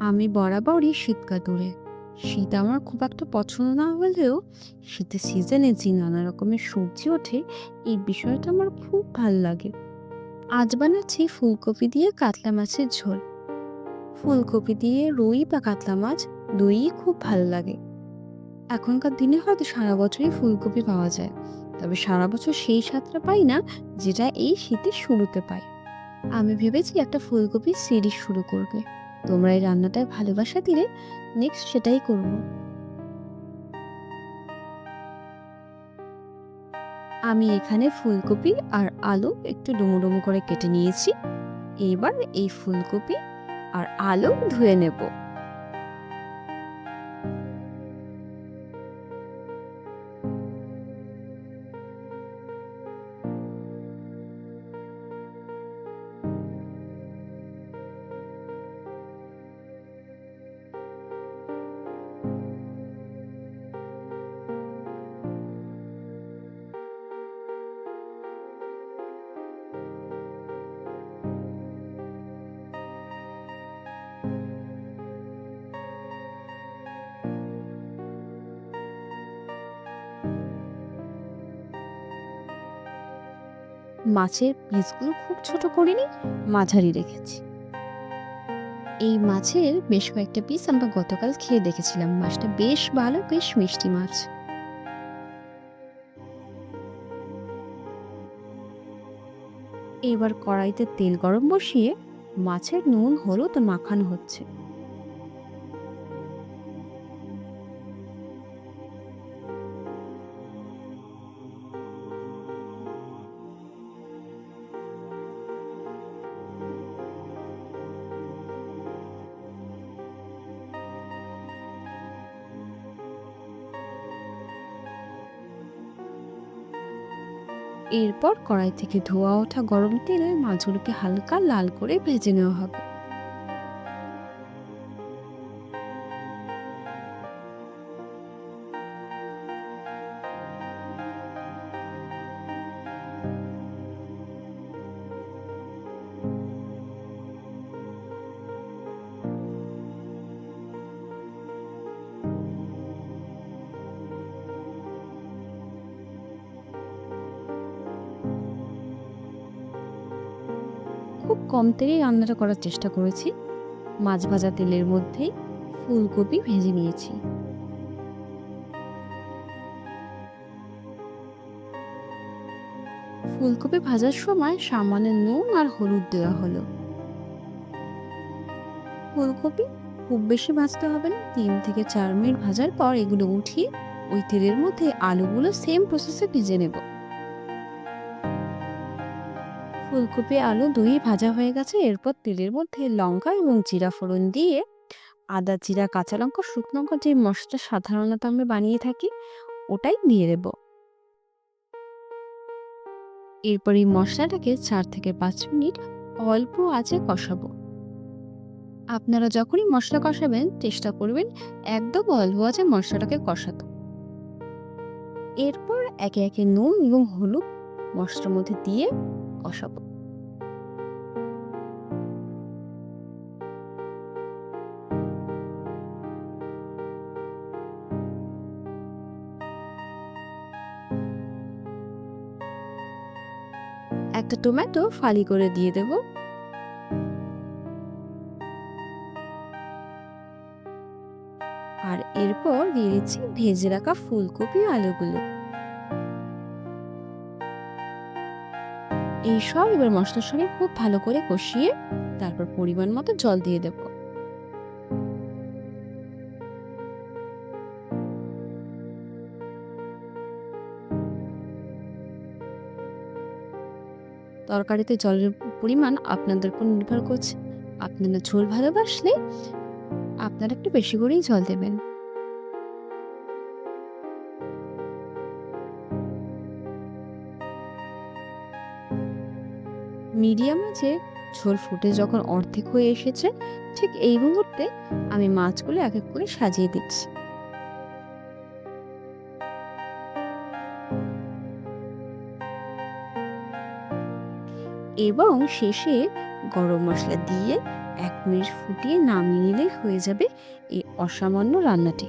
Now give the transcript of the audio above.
আমি বরাবরই শীতকাতুরে শীত আমার খুব একটা পছন্দ না হলেও শীতের সিজনে যে নানা রকমের সবজি ওঠে, এই বিষয়টা আমার খুব ভালো লাগে। আজ বানাচ্ছি ফুলকপি দিয়ে কাতলা মাছের ঝোল। ফুলকপি দিয়ে রুই বা কাতলা মাছ দুইই খুব ভালো লাগে। এখনকার দিনে হয়তো সারা বছরই ফুলকপি পাওয়া যায়, তবে সারা বছর সেই স্বাদটা পাই না যেটা এই শীতের শুরুতে পাই। আমি ভেবেছি একটা ফুলকপির সিরিজ শুরু করবে। তোমরা এই রান্নাটায় ভালোবাসা দিলে নেক্সট সেটাই করব। আমি এখানে ফুলকপি আর আলু একটু ডুমো ডুমো করে কেটে নিয়েছি। এবার এই ফুলকপি আর আলু ধুয়ে নেব। মাছের পিসগুলো খুব ছোট করিনি, মাঝারি রেখেছি। এই মাছের বেশ কয়েকটা পিস আমরা গতকাল খেয়ে দেখেছিলাম। মাছটা বেশ ভালো, বেশ মিষ্টি মাছ। এবার কড়াইতে তেল গরম বসিয়ে মাছের নুন, হলুদ মাখানো হচ্ছে। এরপর কড়াই থেকে ধোয়া ওঠা গরম তেলে মাছগুলোকে হালকা লাল করে ভেজে নেওয়া হবে। কম তেলেই রান্নাটা করার চেষ্টা করেছি। মাছ ভাজা তেলের মধ্যেই ফুলকপি ভেজে নিয়েছি। ফুলকপি ভাজার সময় সামান্য নুন আর হলুদ দেওয়া হলো। ফুলকপি খুব বেশি ভাজতে হবে না। তিন থেকে চার মিনিট ভাজার পর এগুলো উঠিয়ে ওই তেলের মধ্যে আলুগুলো সেম প্রসেসে ভেজে নেব। ফুলকপি, আলু দুই ভাজা হয়ে গেছে। এরপর তেলের মধ্যে লঙ্কা এবং জিরা ফোড়ন দিয়ে আদা, জিরা, কাঁচা লঙ্কা, শুকনো লঙ্কা যে মশলা সাধারণত আমরা বানিয়ে থাকি, ওটাই দিয়ে দেব। এরপর এই মশলাটাকে চার থেকে পাঁচ মিনিট অল্প আঁচে কষাবো। আপনারা যখনই মশলা কষাবেন, চেষ্টা করবেন একদম অল্প আঁচে মশলাটাকে কষাতে। এরপর একে একে নুন এবং হলুদ মশলার মধ্যে দিয়ে কষাবো একটা টমেটো ফালি করে দিয়ে দেব। আর এরপর দিয়ে দিচ্ছি ভেজে রাখা ফুলকপি আলুগুলো। এই সব এবার মশলার সঙ্গে খুব ভালো করে কষিয়ে তারপর পরিমাণ মতো জল দিয়ে দেব। তরকারিতে জলের পরিমাণ আপনাদের উপর নির্ভর করছে। আপনারা ঝোল ভালোবাসলে আপনারা একটু বেশি করেই জল দেবেন। মিডিয়াম আছে, ঝোল ফুটে যখন অর্ধেক হয়ে এসেছে, ঠিক এই মুহূর্তে আমি মাছগুলো এক এক করে সাজিয়ে দিচ্ছি। এবং শেষে গরম মশলা দিয়ে এক মিনিট ফুটিয়ে নামিয়ে নিলেই হয়ে যাবে এই অসামান্য রান্নাটি।